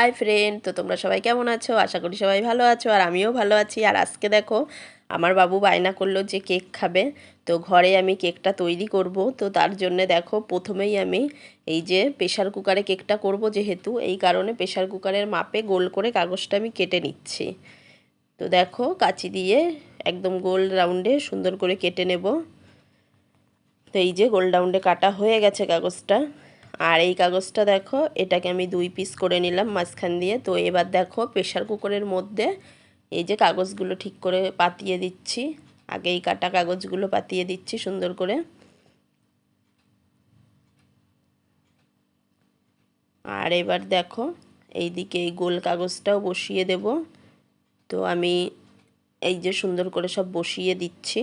Hi friend, তো তোমরা সবাই কেমন আছো? আশা করি সবাই ভালো আছো আর আমিও ভালো আছি। আর আজকে দেখো, আমার বাবু বায়না করল যে কেক খাবে, তো ঘরে আমি কেকটা তৈরি করব। তো তার জন্যে দেখো, প্রথমেই আমি এই যে প্রেশার কুকারে কেকটা করব যেহেতু, এই কারণে প্রেশার কুকারের মাপে গোল করে কাগজটা আমি কেটে নিচ্ছি। তো দেখো, কাচি দিয়ে একদম গোল রাউন্ডে সুন্দর করে কেটে নেব। তো এই যে গোল রাউন্ডে কাটা হয়ে গেছে কাগজটা। আর এই কাগজটা দেখো, এটাকে আমি দুই পিস করে নিলাম মাঝখান দিয়ে। তো এবার দেখো প্রেশার কুকারের মধ্যে এই যে কাগজগুলো ঠিক করে পাতিয়ে দিচ্ছি। আগে এই কাটা কাগজগুলো পাতিয়ে দিচ্ছি সুন্দর করে। আর এবার দেখো এই দিকে এই গোল কাগজটাও বসিয়ে দেব। তো আমি এই যে সুন্দর করে সব বসিয়ে দিচ্ছি।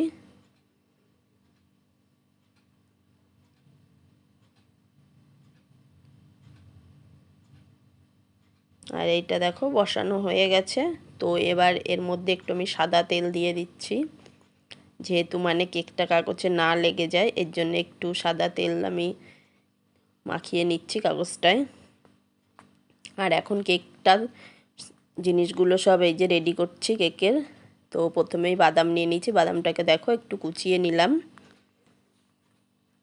আর এইটা দেখো, বসানো হয়ে গেছে। তো এবার এর মধ্যে একটু আমি সাদা তেল দিয়ে দিচ্ছি। যেহেতু মানে কেকটা কাগজে না লেগে যায়, এর জন্য একটু সাদা তেল আমি মাখিয়ে নিচ্ছি কাগজটায়। আর এখন কেকটার জিনিসগুলো সব এই যে রেডি করছি কেকের। তো প্রথমেই বাদাম নিয়ে নিয়েছি। বাদামটাকে দেখো, একটু কুচিয়ে নিলাম।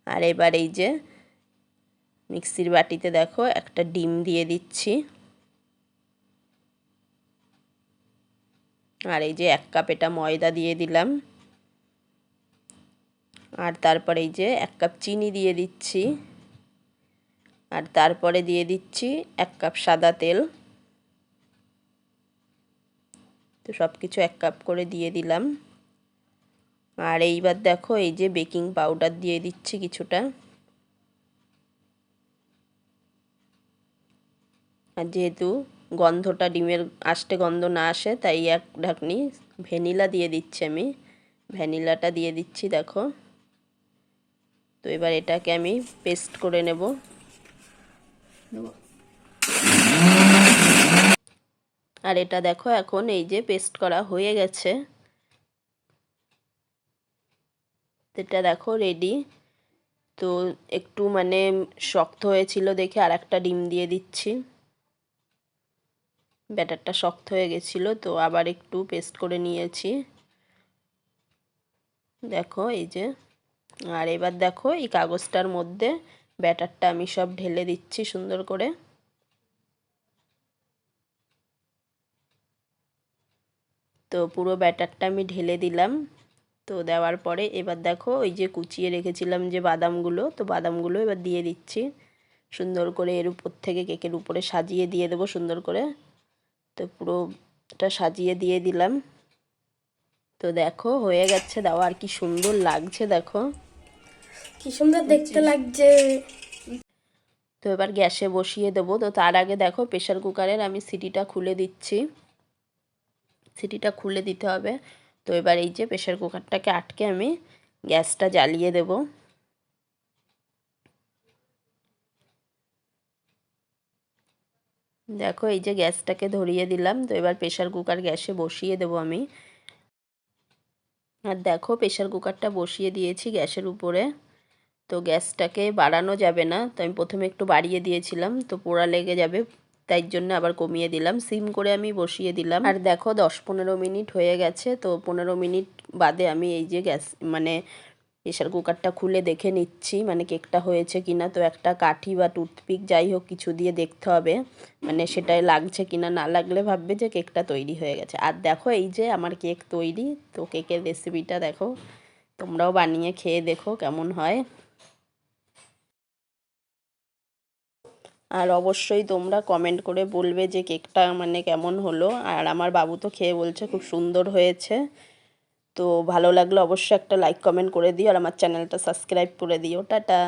আর এবার এই যে মিক্সির বাটিতে দেখো, একটা ডিম দিয়ে দিচ্ছি। আর এই যে এক কাপ এটা ময়দা দিয়ে দিলাম। আর তারপরে এই যে এক কাপ চিনি দিয়ে দিচ্ছি। আর তারপরে দিয়ে দিচ্ছি এক কাপ সাদা তেল। তো সব কিছু এক কাপ করে দিয়ে দিলাম। আর এইবার দেখো এই যে বেকিং পাউডার দিয়ে দিচ্ছি কিছুটা। আর যেহেতু গন্ধটা ডিমের আষ্টে গন্ধ না আসে তাই এক ঢাকনি ভ্যানিলা দিয়ে দিচ্ছি আমি। ভ্যানিলাটা দিয়ে দিচ্ছি দেখো। তো এবার এটাকে আমি পেস্ট করে নেব। আর এটা দেখো এখন এই যে পেস্ট করা হয়ে গেছে। এটা দেখো রেডি তো একটু মানে শক্ত হয়েছিল দেখে আর একটা ডিম দিয়ে দিচ্ছি। ব্যাটারটা শক্ত হয়ে গেছিল, তো আবার একটু পেস্ট করে নিয়েছি। দেখো, এই যে। আর এবার দেখো, এই কাগজটার মধ্যে ব্যাটারটা আমি সব ঢেলে দিচ্ছি সুন্দর করে। তো পুরো ব্যাটারটা আমি ঢেলে দিলাম। তো দেওয়ার পরে এবার দেখো, ওই যে কুচিয়ে রেখেছিলাম যে বাদামগুলো, তো বাদামগুলো এবার দিয়ে দিচ্ছি। সুন্দর করে এর উপর থেকে কেকের উপরে সাজিয়ে দিয়ে দেবো সুন্দর করে। তো পুরোটা সাজিয়ে দিয়ে দিলাম। তো দেখো হয়ে গেছে দাও আর কি সুন্দর লাগছে দেখো। কি সুন্দর দেখতে লাগছে। তো এবার গ্যাসে বসিয়ে দেবো। তো তার আগে দেখো প্রেশার কুকারের আমি সিটিটা খুলে দিচ্ছি। সিটিটা খুলে দিতে হবে। তো এবার এই যে প্রেশার কুকারটাকে আটকে আমি গ্যাসটা জ্বালিয়ে দেবো। দেখো, এই যে গ্যাসটাকে ধরিয়ে দিলাম, তো এবার প্রেশার কুকার গ্যাসে বসিয়ে দেবো আমি। আর দেখো প্রেশার কুকারটা বসিয়ে দিয়েছি গ্যাসের উপরে। তো গ্যাসটাকে বাড়ানো যাবে না, তো আমি প্রথমে একটু বাড়িয়ে দিয়েছিলাম, তো পোড়া লেগে যাবে, তাই জন্য আবার কমিয়ে দিলাম। সিম করে আমি বসিয়ে দিলাম। আর দেখো, দশ পনেরো মিনিট হয়ে গেছে, তো পনেরো মিনিট বাদে আমি এই যে গ্যাস মানে প্রেশার কুকারটা খুলে দেখে নিচ্ছি মানে কেকটা হয়েছে কিনা। তো একটা কাঠি বা টুথপিক যাই হোক কিছু দিয়ে দেখতে হবে মানে সেটাই লাগছে কিনা। না লাগলে ভাববে যে কেকটা তৈরি হয়ে গেছে। আর দেখো এই যে আমার কেক তৈরি, তো কেকের রেসিপিটা দেখো। তোমরাও বানিয়ে খেয়ে দেখো কেমন হয়। আর অবশ্যই তোমরা কমেন্ট করে বলবে যে কেকটা মানে কেমন হলো। আর আমার বাবু তো খেয়ে বলছে খুব সুন্দর হয়েছে। তো ভালো লাগলে অবশ্যই একটা লাইক কমেন্ট করে দিও আর আমার চ্যানেলটা সাবস্ক্রাইব করে দিও। টাটা!